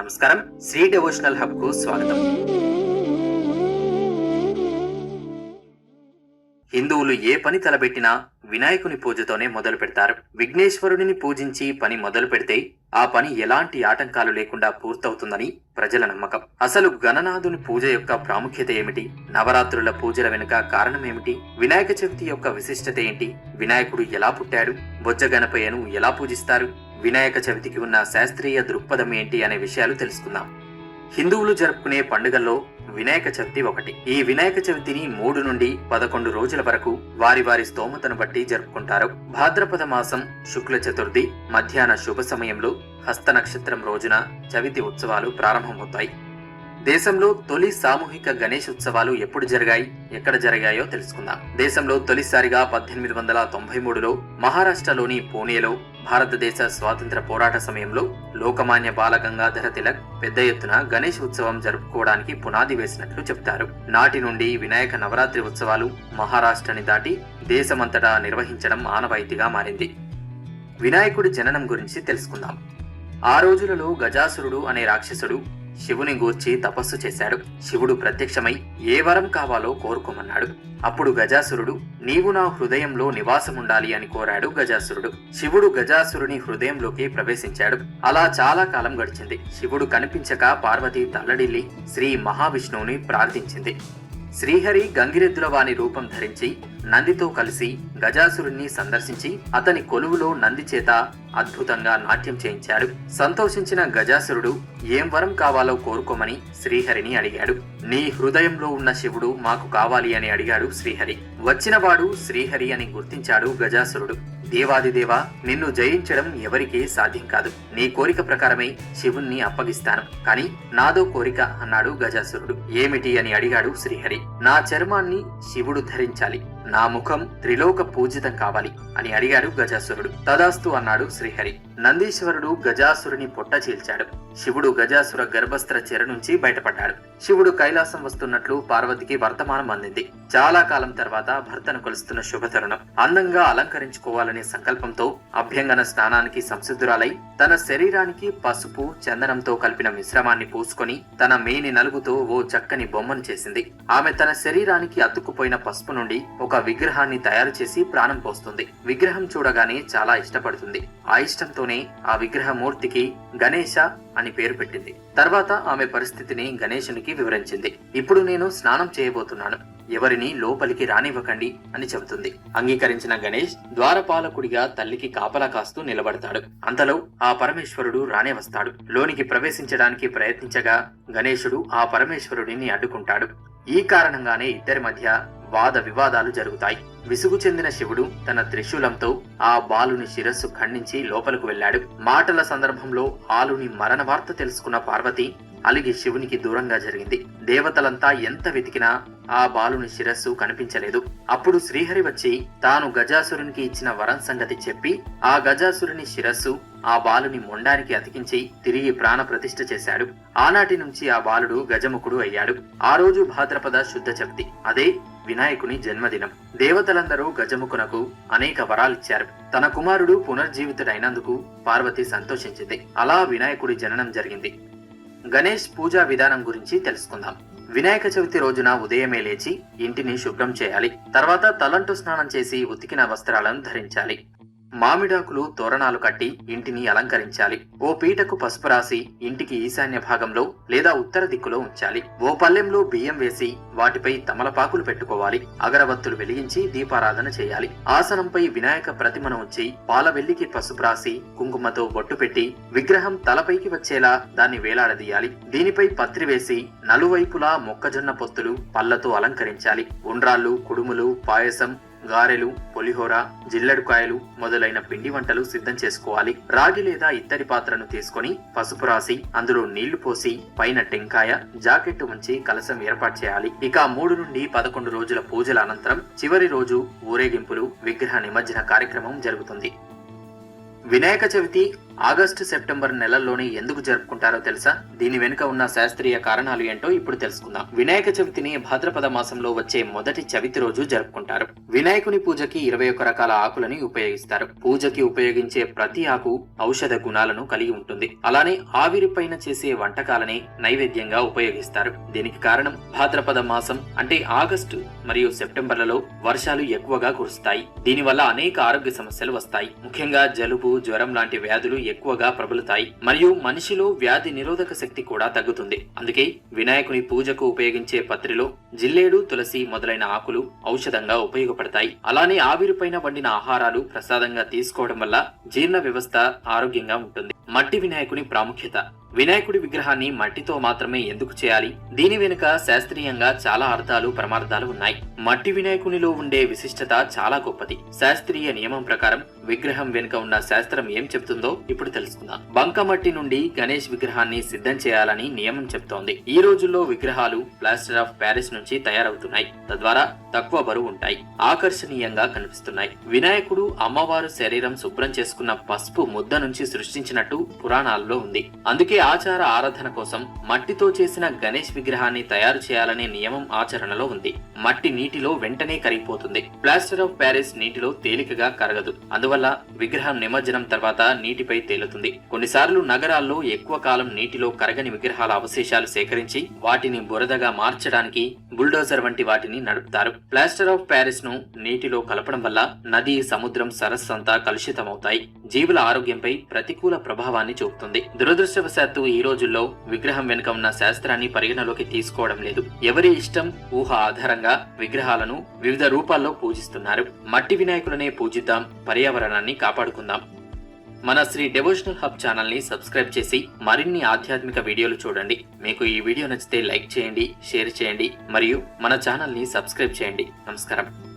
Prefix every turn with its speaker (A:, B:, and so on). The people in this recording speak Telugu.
A: నమస్కారం. శ్రీ డివోషనల్ హబ్కు స్వాగతం. హిందువులు ఏ పని తలబెట్టినా వినాయకుని పూజతోనే మొదలు పెడతారు. విఘ్నేశ్వరుడిని పూజించి పని మొదలు పెడితే ఆ పని ఎలాంటి ఆటంకాలు లేకుండా పూర్తవుతుందని ప్రజల నమ్మకం. అసలు గణనాథుని పూజ యొక్క ప్రాముఖ్యత ఏమిటి? నవరాత్రుల పూజల వెనుక కారణం ఏమిటి? వినాయక చవితి యొక్క విశిష్టత ఏంటి? వినాయకుడు ఎలా పుట్టాడు? బొజ్జ గణపయ్యను ఎలా పూజిస్తారు? వినాయక చవితికి ఉన్న శాస్త్రీయ దృక్పథం ఏంటి అనే విషయాలు తెలుసుకుందాం. హిందువులు జరుపుకునే పండుగల్లో వినాయక చవితి ఒకటి. ఈ వినాయక చవితిని మూడు నుండి పదకొండు రోజుల వరకు వారి వారి స్తోమతను బట్టి జరుపుకుంటారు. భాద్రపద మాసం శుక్ల చతుర్థి మధ్యాహ్న శుభ సమయంలో హస్త నక్షత్రం రోజున చవితి ఉత్సవాలు ప్రారంభమవుతాయి. దేశంలో తొలి సామూహిక గణేష్ ఉత్సవాలు ఎప్పుడు జరిగాయి? ఎక్కడ జరిగాయో తెలుసుకుందాం. దేశంలో తొలిసారిగా పద్దెనిమిది వందల తొంభై మూడులో మహారాష్ట్రలోని పూణేలో భారతదేశ స్వాతంత్ర పోరాట సమయంలో లోకమాన్య బాల గంగాధర తిలక్ పెద్ద ఎత్తున గణేష్ ఉత్సవం జరుపుకోవడానికి పునాది వేసినట్లు చెప్తారు నాటి నుండి వినాయక నవరాత్రి ఉత్సవాలు మహారాష్ట్రని దాటి దేశమంతటా నిర్వహించడం ఆనవాయితీగా మారింది. వినాయకుడి జననం గురించి తెలుసుకుందాం. ఆ రోజులలో గజాసురుడు అనే రాక్షసుడు శివుని గూర్చి తపస్సు చేశాడు. శివుడు ప్రత్యక్షమై ఏ వరం కావాలో కోరుకోమన్నాడు. అప్పుడు గజాసురుడు నీవు నా హృదయంలో నివాసముండాలి అని కోరాడు గజాసురుడు. శివుడు గజాసురుని హృదయంలోకి ప్రవేశించాడు. అలా చాలా కాలం గడిచింది. శివుడు కనిపించక పార్వతి తల్లడిల్లి శ్రీ మహావిష్ణువుని ప్రార్థించింది. శ్రీహరి గంగిరెద్దుల వాని రూపం ధరించి నందితో కలిసి గజాసురుణ్ణి సందర్శించి అతని కొలువులో నంది చేత అద్భుతంగా నాట్యం చేయించాడు. సంతోషించిన గజాసురుడు ఏం వరం కావాలో కోరుకోమని శ్రీహరిని అడిగాడు. నీ హృదయంలో ఉన్న శివుడు మాకు కావాలి అని అడిగాడు శ్రీహరి. వచ్చినవాడు శ్రీహరి అని గుర్తించాడు గజాసురుడు. దేవాదిదేవా నిన్ను జయించడం ఎవరికీ సాధ్యం కాదు. నీ కోరిక ప్రకారమే శివుణ్ణి అప్పగిస్తాను. కాని నాదో కోరిక అన్నాడు గజాసురుడు. ఏమిటి అని అడిగాడు శ్రీహరి. నా చర్మాన్ని శివుడు ధరించాలి. నా ముఖం త్రిలోక పూజితం కావాలి అని అడిగాడు గజాసురుడు. తదాస్తు అన్నాడు శ్రీహరి. నందీశ్వరుడు గజాసురుని పొట్ట చీల్చాడు. శివుడు గజాసుర గర్భస్త్ర చెర నుంచి బయటపడ్డాడు. శివుడు కైలాసం వస్తున్నట్లు పార్వతికి వర్తమానం అందింది. చాలా కాలం తర్వాత భర్తను కలుస్తున్న శుభతరుణం. అందంగా అలంకరించుకోవాలనే సంకల్పంతో అభ్యంగన స్నానానికి సంసిద్ధురాలై తన శరీరానికి పసుపు చందనంతో కలిపిన మిశ్రమాన్ని పూసుకొని తన మేని నలుగుతో ఓ చక్కని బొమ్మను చేసింది. ఆమె తన శరీరానికి అతుక్కుపోయిన పసుపు నుండి ఒక విగ్రహాన్ని తయారు చేసి ప్రాణం పోస్తుంది. విగ్రహం చూడగానే చాలా ఇష్టపడుతుంది. ఆ ఇష్టంతో ఇష్టంతోనే ఆ విగ్రహమూర్తికి గణేశ అని పేరు పెట్టింది. తర్వాత ఆమె పరిస్థితిని గణేశునికి వివరించింది. ఇప్పుడు నేను స్నానం చేయబోతున్నాను. ఎవరిని లోపలికి రానివ్వకండి అని చెబుతుంది. అంగీకరించిన గణేష్ ద్వారపాలకుడిగా తల్లికి కాపలా కాస్తూ నిలబడతాడు. అంతలో ఆ పరమేశ్వరుడు రానే వస్తాడు. లోనికి ప్రవేశించడానికి ప్రయత్నించగా గణేశుడు ఆ పరమేశ్వరుడిని అడ్డుకుంటాడు. ఈ కారణంగానే ఇద్దరి మధ్య వాద వివాదాలు జరుగుతాయి. విసుగు చెందిన శివుడు తన త్రిశూలంతో ఆ బాలుని శిరస్సు ఖండించి లోపలకు వెళ్ళాడు. మాటల సందర్భంలో ఆలుని మరణ వార్త తెలుసుకున్న పార్వతి అలిగి శివునికి దూరంగా జరిగింది. దేవతలంతా ఎంత వెతికినా ఆ బాలుని శిరస్సు కనిపించలేదు. అప్పుడు శ్రీహరి వచ్చి తాను గజాసురునికి ఇచ్చిన వరం సంగతి చెప్పి ఆ గజాసురుని శిరస్సు ఆ బాలుని మొండానికి అతికించి తిరిగి ప్రాణ ప్రతిష్ఠ చేశాడు. ఆనాటి నుంచి ఆ బాలుడు గజముఖుడు అయ్యాడు. ఆ రోజు భాద్రపద శుద్ధ చవితి అదే వినాయకుని జన్మదినం. దేవతలందరూ గజముఖునకు అనేక వరాలిచ్చారు తన కుమారుడు పునర్జీవితుడైనందుకు పార్వతి సంతోషించింది. అలా వినాయకుడి జననం జరిగింది. గణేష్ పూజా విధానం గురించి తెలుసుకుందాం. వినాయక చవితి రోజున ఉదయమే లేచి ఇంటిని శుభ్రం చేయాలి. తర్వాత తలంటు స్నానం చేసి ఉతికిన వస్త్రాలను ధరించాలి. మామిడాకులు తోరణాలు కట్టి ఇంటిని అలంకరించాలి. ఓ పీటకు పసుపు రాసి ఇంటికి ఈశాన్య భాగంలో లేదా ఉత్తర దిక్కులో ఉంచాలి. ఓ పల్లెంలో బియ్యం వేసి వాటిపై తమలపాకులు పెట్టుకోవాలి. అగరవత్తులు వెలిగించి దీపారాధన చేయాలి. ఆసనంపై వినాయక ప్రతిమను ఉంచి పాల వెల్లికి పసుపు రాసి కుంకుమతో బొట్టు పెట్టి విగ్రహం తలపైకి వచ్చేలా దాన్ని వేలాడదీయాలి. దీనిపై పత్రి వేసి నలువైపులా మొక్కజొన్న పొత్తులు పళ్ళతో అలంకరించాలి. ఉండ్రాళ్ళు కుడుములు పాయసం గారెలు పులిహోర జిల్లెడుకాయలు మొదలైన పిండి వంటలు సిద్ధం చేసుకోవాలి. రాగి లేదా ఇత్తడి పాత్రను తీసుకొని పసుపు రాసి అందులో నీళ్ళు పోసి పైన టెంకాయ జాకెట్ ఉంచి కలసం ఏర్పాటు చేయాలి. ఇక మూడు నుండి పదకొండు రోజుల పూజల అనంతరం చివరి రోజు ఊరేగింపులు విగ్రహ నిమజ్జన కార్యక్రమం జరుగుతుంది. వినాయక చవితి ఆగస్టు సెప్టెంబర్ నెలల్లోనే ఎందుకు జరుపుకుంటారో తెలుసా? దీని వెనుక ఉన్న శాస్త్రీయ కారణాలు ఏంటో ఇప్పుడు తెలుసుకుందాం. వినాయక చవితిని భాద్రపద మాసంలో వచ్చే మొదటి చవితి రోజు జరుపుకుంటారు. వినాయకుని పూజకి ఇరవై ఒక్క రకాల ఆకులని ఉపయోగిస్తారు. పూజకి ఉపయోగించే ప్రతి ఆకు ఔషధ గుణాలను కలిగి ఉంటుంది. అలానే ఆవిరి పైన చేసే వంటకాలని నైవేద్యంగా ఉపయోగిస్తారు. దీనికి కారణం భాద్రపద మాసం అంటే ఆగస్టు మరియు సెప్టెంబర్లలో వర్షాలు ఎక్కువగా కురుస్తాయి. దీనివల్ల అనేక ఆరోగ్య సమస్యలు వస్తాయి. ముఖ్యంగా జలుబు జ్వరం లాంటి వ్యాధులు ఎక్కువగా ప్రబలుతాయి. మరియు మనిషిలో వ్యాధి నిరోధక శక్తి కూడా తగ్గుతుంది. అందుకే వినాయకుని పూజకు ఉపయోగించే పత్రిలో జిల్లేడు తులసి మొదలైన ఆకులు ఔషధంగా ఉపయోగపడతాయి. అలానే ఆవిరిపైన వండిన ఆహారాలు ప్రసాదంగా తీసుకోవడం వల్ల జీర్ణ వ్యవస్థ ఆరోగ్యంగా ఉంటుంది. మట్టి వినాయకుని ప్రాముఖ్యత. వినాయకుడి విగ్రహాన్ని మట్టితో మాత్రమే ఎందుకు చేయాలి? దీని వెనుక శాస్త్రీయంగా చాలా అర్థాలు పరమార్థాలు ఉన్నాయి. మట్టి వినాయకునిలో ఉండే విశిష్టత చాలా గొప్పది. శాస్త్రీయ నియమం ప్రకారం విగ్రహం వెనుక ఉన్న శాస్త్రం ఏం చెప్తుందో ఇప్పుడు తెలుసుకుందాం. బంకమట్టి నుండి గణేష్ విగ్రహాన్ని సిద్ధం చేయాలని నియమం చెప్తోంది ఈ రోజుల్లో విగ్రహాలు ప్లాస్టర్ ఆఫ్ ప్యారిస్ నుంచి తయారవుతున్నాయి. తద్వారా తక్కువ బరువు ఉంటాయి. ఆకర్షణీయంగా కనిపిస్తున్నాయి. వినాయకుడు అమ్మవారు శరీరం శుభ్రం చేసుకున్న పసుపు ముద్ద నుంచి సృష్టించినట్టు పురాణాల్లో ఉంది. అందుకే ఆచార ఆరాధన కోసం మట్టితో చేసిన గణేష్ విగ్రహాన్ని తయారు చేయాలనే నియమం ఆచరణలో ఉంది. మట్టి నీటిలో వెంటనే కరిగిపోతుంది. ప్లాస్టర్ ఆఫ్ ప్యారిస్ నీటిలో తేలికగా కరగదు. అందువల్ల విగ్రహం నిమజ్జనం తర్వాత నీటిపై తేలుతుంది. కొన్నిసార్లు నగరాల్లో ఎక్కువ కాలం నీటిలో కరగని విగ్రహాల అవశేషాలు సేకరించి వాటిని బురదగా మార్చడానికి బుల్డోజర్ వంటి వాటిని నడుపుతారు. ప్లాస్టర్ ఆఫ్ ప్యారిస్ను నీటిలో కలపడం వల్ల నది సముద్రం సరస్సు అంతా కలుషితమవుతాయి. జీవుల ఆరోగ్యంపై ప్రతికూల ప్రభావాన్ని చూపుతుంది. దురదృష్టవశాత్తు ఈ రోజుల్లో విగ్రహం వెనుక ఉన్న శాస్త్రాన్ని పరిగణలోకి తీసుకోవడం లేదు. ఎవరి ఇష్టం ఊహ ఆధారంగా విగ్రహాలను వివిధ రూపాల్లో పూజిస్తున్నారు. మట్టి వినాయకులనే పూజిద్దాం పర్యావరణాన్ని కాపాడుకుందాం. మన శ్రీ డెవోషనల్ హబ్ ఛానల్ని సబ్స్క్రైబ్ చేసి మరిన్ని ఆధ్యాత్మిక వీడియోలు చూడండి. మీకు ఈ వీడియో నచ్చితే లైక్ చేయండి షేర్ చేయండి మరియు మన ఛానల్ని సబ్స్క్రైబ్ చేయండి. నమస్కారం.